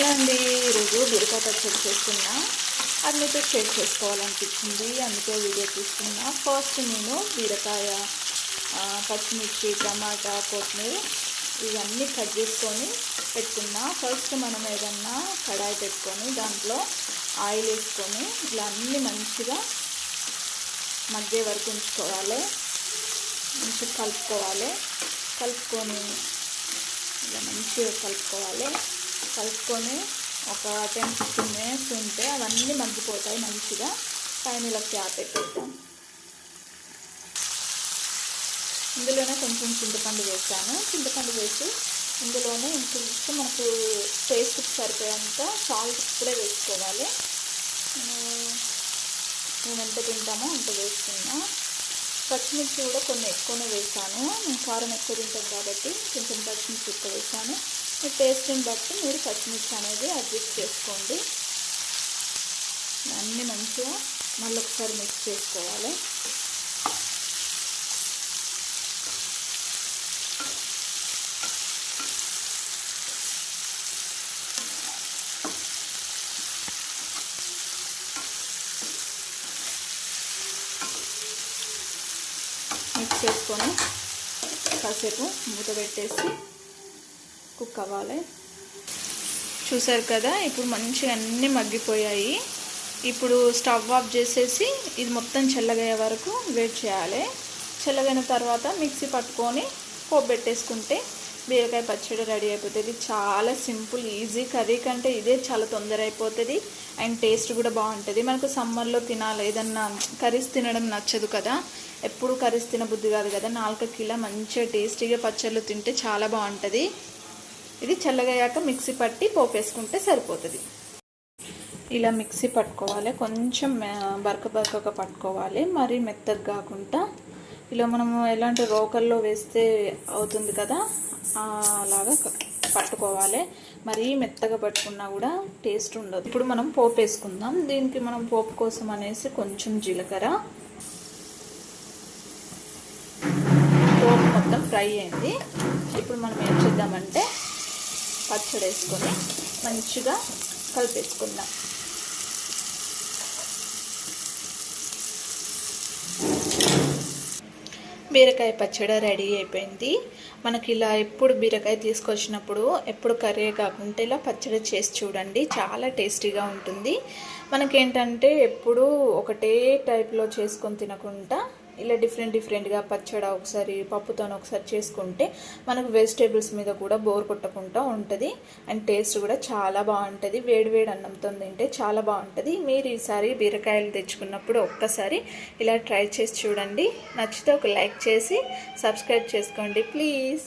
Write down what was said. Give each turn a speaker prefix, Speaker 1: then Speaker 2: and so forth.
Speaker 1: Hello అండి. ఈరోజు బీరకాయ పచ్చడి చేస్తున్నా. అది మీతో షేర్ చేసుకోవాలనిపించింది అందుకే వీడియో తీసుకున్నా ఫస్ట్ నేను బీరకాయ పచ్చిమిర్చి టమాటా కొత్తిమీర ఇవన్నీ కట్ చేసుకొని పెట్టుకున్నా. ఫస్ట్ మనం ఏదన్నా కడాయి పెట్టుకొని దాంట్లో ఆయిల్ వేసుకొని ఇలా అన్నీ మంచిగా మధ్య వరకు ఉంచుకోవాలి. మంచిగా కలుపుకోవాలి. కలుపుకొని ఇలా మంచిగా కలుపుకోవాలి. కలుపుకొని ఒక టెన్ ఫిఫ్టీన్ మినిట్స్ ఉంటే అవన్నీ మగ్గిపోతాయి మంచిగా. పైన ఇలా క్యాప్ పెట్టేద్దాం. ఇందులోనే కొంచెం చింతపండు వేసాను. చింతపండు వేసి ఇందులోనే ఇంకొంచెం మనకు టేస్ట్కి సరిపోయేంత సాల్ట్ ఇప్పుడే వేసుకోవాలి. నేను- మేము ఎంత తింటామో అంత వేసుకున్నా. పచ్చిమిర్చి కూడా కొన్ని ఎక్కువనే వేసాను. నేను కారం ఎక్కువ తింటాను కాబట్టి కొంచెం పచ్చిమిర్చి ఎక్కువ వేసాను. మీ టేస్ట్ని బట్టి మీరు పచ్చిమిర్చి అనేది అడ్జస్ట్ చేసుకోండి. అన్నీ మంచిగా మళ్ళీ ఒకసారి మిక్స్ చేసుకోవాలి. మిక్స్ చేసుకొని కాసేపు మూత పెట్టేసి కుక్ అవ్వాలి. చూసారు కదా ఇప్పుడు మంచిగా అన్నీ మగ్గిపోయాయి. ఇప్పుడు స్టవ్ ఆఫ్ చేసేసి ఇది మొత్తం చల్లగయ్యే వరకు వెయిట్ చేయాలి. చల్లగైన తర్వాత మిక్సీ పట్టుకొని పోబెట్టేసుకుంటే బీరకాయ పచ్చడి రెడీ అయిపోతుంది. చాలా సింపుల్ ఈజీ. కర్రీ కంటే ఇదే చాలా తొందర అయిపోతుంది అండ్ టేస్ట్ కూడా బాగుంటుంది. మనకు సమ్మర్లో తినాలి. ఏదన్నా కర్రీస్ తినడం నచ్చదు కదా. ఎప్పుడు కర్రీస్ తినబుద్ధి కాదు కదా. నాలుగు కిలో మంచిగా టేస్టీగా పచ్చళ్ళు తింటే చాలా బాగుంటుంది. ఇది చల్లగయ్యాక మిక్సీ పట్టి పోపేసుకుంటే సరిపోతుంది. ఇలా మిక్సీ పట్టుకోవాలి. కొంచెం బరక బరకగా పట్టుకోవాలి. మరి మెత్తగా కాకుండా. ఇలా మనము ఎలాంటి రోకల్లో వేస్తే అవుతుంది కదా అలాగా పట్టుకోవాలి. మరీ మెత్తగా పట్టుకున్నా కూడా టేస్ట్ ఉండదు. ఇప్పుడు మనం పోపు వేసుకుందాం దీనికి మనం పోపు కోసం అనేసి కొంచెం జీలకర్ర. పోపు మొత్తం ఫ్రై అయింది. ఇప్పుడు మనం ఏం చేద్దామంటే పచ్చడి వేసుకొని మంచిగా కలిపేసుకుందాం. బీరకాయ పచ్చడి రెడీ అయిపోయింది. మనకి ఇలా ఎప్పుడు బీరకాయ తీసుకొచ్చినప్పుడు ఎప్పుడు కర్రీ కాకుండా ఇలా పచ్చడి చేసి చూడండి. చాలా టేస్టీగా ఉంటుంది. మనకేంటంటే ఎప్పుడు ఒకటే టైప్లో చేసుకొని తినకుండా ఇలా డిఫరెంట్ డిఫరెంట్గా పచ్చడ ఒకసారి పప్పుతో ఒకసారి చేసుకుంటే మనకు వెజిటేబుల్స్ మీద కూడా బోర్ కొట్టకుండా ఉంటుంది. అండ్ టేస్ట్ కూడా చాలా బాగుంటుంది. వేడివేడి అన్నంతో తింటే చాలా బాగుంటుంది. మీరు ఈసారి బీరకాయలు తెచ్చుకున్నప్పుడు ఒక్కసారి ఇలా ట్రై చేసి చూడండి. నచ్చితే ఒక లైక్ చేసి సబ్స్క్రైబ్ చేసుకోండి ప్లీజ్